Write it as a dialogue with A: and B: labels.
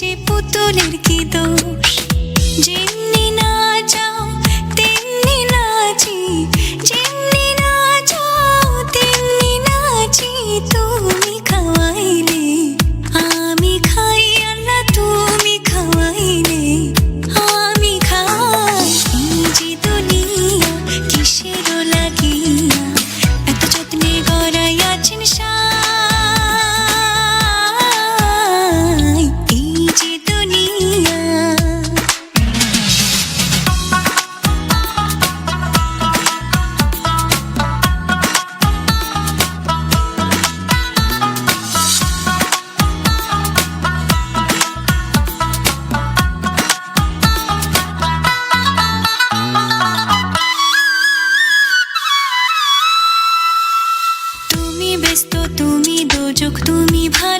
A: যে পুতুলের কি দোষ? যে বেস্ত তুমি দোজক তুমি ভালো।